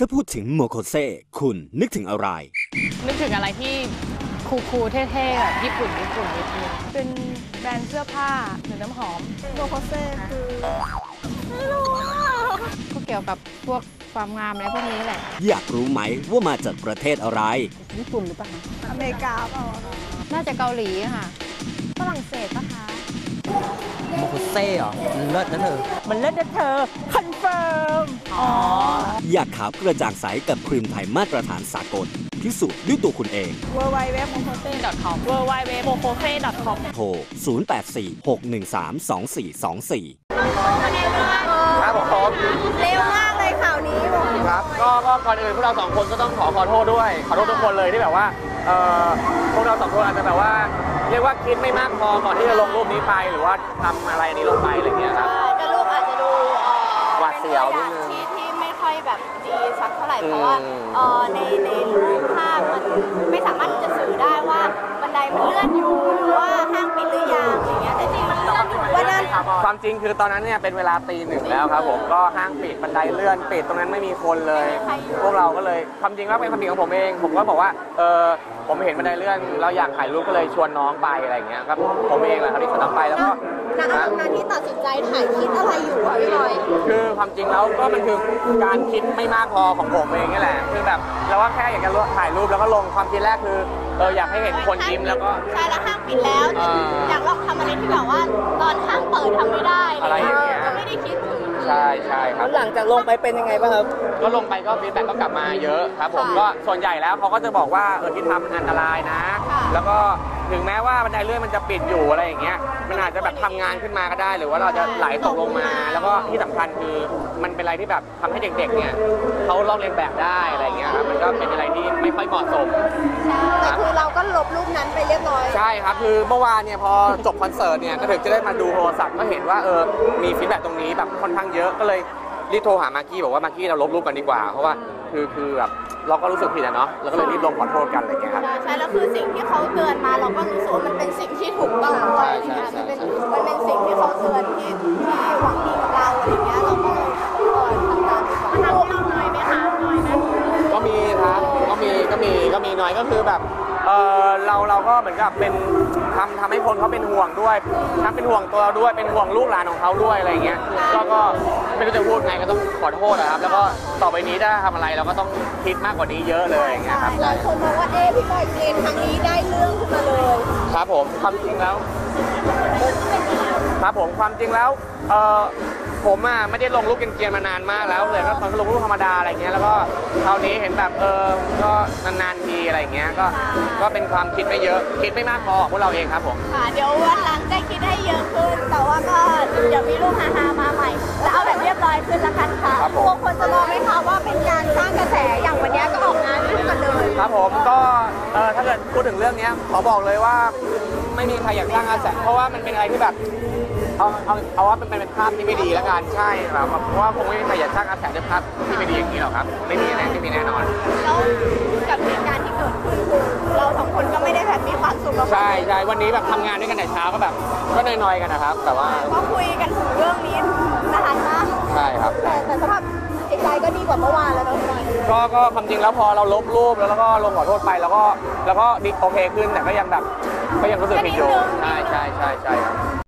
ถ้าพูดถึงโมโคเซคุณนึกถึงอะไร นึกถึงอะไรที่คูลๆเท่ๆแบบญี่ปุ่นญี่ปุ่นนิดนึงเป็นแบรนด์เสื้อผ้าหรือน้ำหอมโมโคเซ่คือก็เกี่ยวกับพวกความงามอะไรพวกนี้แหละ อยากรู้ไหมว่ามาจากประเทศอะไร ญี่ปุ่นหรือเปล่าอเมริกาเปล่าอะคะน่าจะเกาหลีอะค่ะ ฝรั่งเศสปะคะ โมโคเซ่เหรอมันเลิศนะเธอ มันเลิศนะเธอ คอนเฟิร์มอ๋ออยาก ขาวกระจ่างใสกับครีมไทยมาตรฐานสากลพิสูจน์ด้วยตัวคุณเองเวอร์ไวเว็บโมโคเซ่ com w w w m o k o s e com โทร 0846132424ครับผมเร็วมากเลยข่าวนี้บอกครับก็ก็ก่อนอื่นพวกเราสองคนก็ต้องขอขอโทษด้วย ขอโทษทุกคนเลยที่แบบว่าเอ่อพวกเราสองคนอาจจะแบบว่า เรียกว่าคิดไม่มากพอก่อนที่จะลงรูปนี้ไปหรือว่าทำอะไรนี้ลงไปอะไรอย่างเงี้ยครับก็รูปอาจจะดูเอ่อหวาดเสียวนิดนึง ที่ที่ไม่ค่อย แบบดีสักเท่าไหร่อืมเพราะว่าเอ่อในในรูปภาพมันไม่สามารถที่จะสื่อได้ว่าบันไดมันเลื่อนอยู่ วันนั้นความจริงคือตอนนั้นเนี่ยเป็นเวลาตีหนึ่งแล้วครับผมก็ห้างปิดบันไดเลื่อนปิดตรงนั้นไม่มีคนเลย พวกเราก็เลยความจริงแล้วเป็นความผิดของผมเอง ผมก็บอกว่าเออผมเห็นบันไดเลื่อนเราอยากถ่ายรูปก็เลยชวนน้องไปอะไรอย่างเงี้ยครับผมเองแหละครับที่ชวนน้องไปแล้วก็ณตอนนั้นที่ตัดสินใจถ่ายคิดอะไรอยู่อะพี่บอยคือความจริงแล้วก็มันคือการคิดไม่มากพอของผมเองนี่แหละคือแบบเราว่าแค่อยากจะถ่ายรูปแล้วก็ลงความคิดแรกคือเอออยากให้เห็นคนยิ้มแล้วก็ใช่แล้วห้างปิดแล้วอ่าอยากลองทำอะไรที่แบบว่า ตอนห้างเปิดทำไม่ได้อะไรอย่างเงี้ย ก็ไม่ได้คิดถึง ใช่ใช่ครับ หลังจากลงไปเป็นยังไงบ้างครับ ก็ลงไปก็ฟีดแบ็กก็กลับมาเยอะครับผมค่ะก็ส่วนใหญ่แล้วเขาก็จะบอกว่าเออที่ทำมันอันตรายนะ ค่ะแล้วก็ถึงแม้ว่าบันไดเลื่อนมันจะปิดอยู่อะไรอย่างเงี้ยมันอาจจะแบบทำงานขึ้นมาก็ได้ หรือว่าเราจะไหลตกลงมา แล้วก็ที่สำคัญคือมันเป็นอะไรที่แบบทำให้เด็กๆเนี่ยเขาลอกเลียนแบบได้อะไรอย่างเงี้ยครับมันก็เป็นอะไรที่ไม่ค่อยเหมาะสมแต่คือเราก็ ลบรูปนั้นไปเรียบร้อย ใช่ครับ คือเมื่อวานเนี่ยพอจบคอนเสิร์ตเนี่ยก็ถึงจะได้มาดูโทรศัพท์ก็เห็นว่าเออมีฟีดแบ็กตรงนี้แบบค่อนข้างเยอะก็เลยรีบโทรหามากกี้บอกว่ามากกี้เราลบรูปกันดีกว่า เพราะว่าคือคือแบบเราก็รู้สึกผิดอะเนาะเราก็เลยรีบลงขอโทษกันอะไรอย่างเงี้ยครับ ใช่ใช่แล้วคือสิ่งที่เขาเตือนมาเราก็รู้สึกว่ามันเป็นสิ่งที่ถูกต้องด้วยใช่ใช่มันเป็นใช่มันเป็นสิ่งที่เขาเตือนที่ที่หวังดีกับเราอะไรเงี้ยเราก็เลยเออทำตามดีกว่าทำเราหน่อยไหมคะหน่อยไหมก็มีครับก็มีก็มีก็มีน้อยก็คือแบบเออ เราเราก็เหมือนกับเป็นทำทำให้คนเขาเป็นห่วงด้วยทั้งเป็นห่วงตัวเราด้วยเป็นห่วงลูกหลานของเขาด้วยอะไรอย่างเงี้ยก็ก็ไม่รู้จะพูดไงก็ต้องขอโทษนะครับ แล้วก็ต่อไปนี้ถ้าทำอะไรเราก็ต้องคิดมากกว่านี้เยอะเลยอย่างเงี้ยครับ หลายคนมองว่าเอ๊ะพี่บอยเกรนครั้งนี้ได้เรื่องขึ้นมาเลย ครับผมความจริงแล้ว ครับผมความจริงแล้วเออผมอะไม่ได้ลงรูปเกรียนๆมานานมากแล้วเลยก็ตอนก็ลงรูปธรรมดาอะไรเงี้ยแล้วก็คราวนี้เห็นแบบเออก็นานๆทีอะไรเงี้ยก็ก็เป็นความคิดไม่เยอะคิดไม่มากพอของพวกเราเองครับผมค่ะเดี๋ยววันหลังจะคิดให้เยอะขึ้น แต่ว่าก็เดี๋ยวมีรูปฮาๆมาใหม่แต่เอาแบบเรียบร้อยขึ้นละกันค่ะครับผมพวกคนจะมองไหมคะว่าเป็นการสร้างกระแสอย่างวันเนี้ยก็ออกงานคู่กันเลยครับผมก็เออถ้าเกิดพูดถึงเรื่องเนี้ยขอบอกเลยว่าไม่มีใครอยากสร้างกระแสเพราะว่ามันเป็นอะไรที่แบบ เอาเอาเอาว่าเป็นเป็นภาพที่ไม่ดีแล้วกันใช่ครับเพราะว่าคงไม่มีใครอยากสร้างกระแสด้วยภาพที่ไม่ดีอย่างนี้หรอกครับ ไม่มีแน่ไม่มีแน่นอน แล้วกับเหตุการณ์ที่เกิดขึ้นคือเราสองคนก็ไม่ได้แบบมีความสุขกับมันใช่ใช่วันนี้แบบทำงานด้วยกันแต่เช้าก็แบบ ก็นอยๆกันนะครับ แต่ว่าก็คุยกันถึงเรื่องนี้นานมากใช่ครับ แต่แต่สภาพจิตใจก็ดีกว่าเมื่อวานแล้วเนาะพี่บอยก็ก็ความจริงแล้วพอเราลบรูปแล้วก็ลงขอโทษไปแล้วก็แล้วก็ดีโอเคขึ้นแต่ก็ยังแบบก็ยังรู้สึกผิดอยู่ใช่ใช่ใช่ใช่ครับเ